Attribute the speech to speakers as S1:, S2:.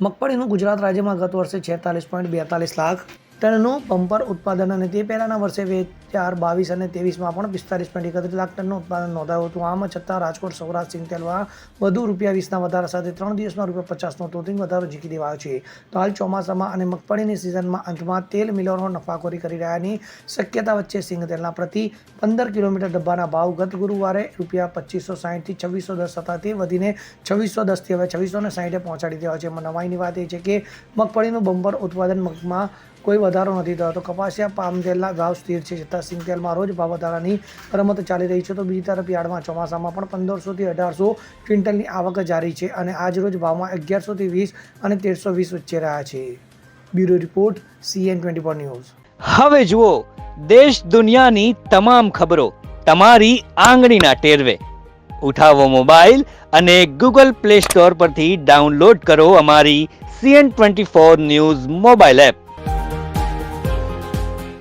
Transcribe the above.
S1: મગફળીનું ગુજરાત રાજ્યમાં ગત વર્ષે છેતાલીસ પોઈન્ટ બેતાલીસ લાખ ટનનું બમ્પર ઉત્પાદન અને તે પહેલાંના વર્ષે બે હજાર બાવીસ અને ત્રેવીસમાં પણ પિસ્તાલીસ પોઈન્ટ એકત્રીસ લાખ ટનનું ઉત્પાદન નોંધાયું હતું. આમ છતાં રાજકોટ, સૌરાષ્ટ્ર સિંગતેલમાં વધુ રૂપિયા વીસના વધારા સાથે ત્રણ દિવસમાં રૂપિયા પચાસનો તોતિંગ વધારો ઝીકી દેવાયો છે. તો હાલ ચોમાસામાં અને મગફળીની સિઝનમાં અંતમાં તેલ મિલરો નફાખોરી કરી રહ્યાની શક્યતા વચ્ચે સિંગતેલના પ્રતિ પંદર કિલોમીટર ડબ્બાના ભાવ ગત ગુરુવારે રૂપિયા પચીસો સાહીઠથી છવ્વીસો દસ હતા. તે વધીને છવ્વીસો દસથી હવે છવ્વીસો ને સાહીઠે પહોંચાડી દેવા છે. નવાઈની વાત એ છે કે મગફળીનું બમ્પર ઉત્પાદન મગમાં કોઈ વધારો નથી થયો. કપાસિયા પામ તેલના ભાવ સ્થિર છે. છતાં સિંગ તેલમાં રોજ ભાવ વધારાની રમત ચાલી રહી છે. તો બીજી તરફ યાર્ડમાં ચોમાસામાં પણ પંદરસોથી અઢારસો ક્વિન્ટલની આવક જારી છે અને આજ રોજ ભાવમાં અગિયારસોથી વીસ અને તેરસો વીસ વચ્ચે રહ્યા છે. Bureau report C N twenty four news.
S2: હવે જુઓ, દેશ દુનિયાની તમામ ખબરો તમારી આંગળીના ટેરવે. ઉઠાવો મોબાઈલ અને ગૂગલ પ્લે સ્ટોર પરથી ડાઉનલોડ કરો અમારી C N twenty four news mobile app.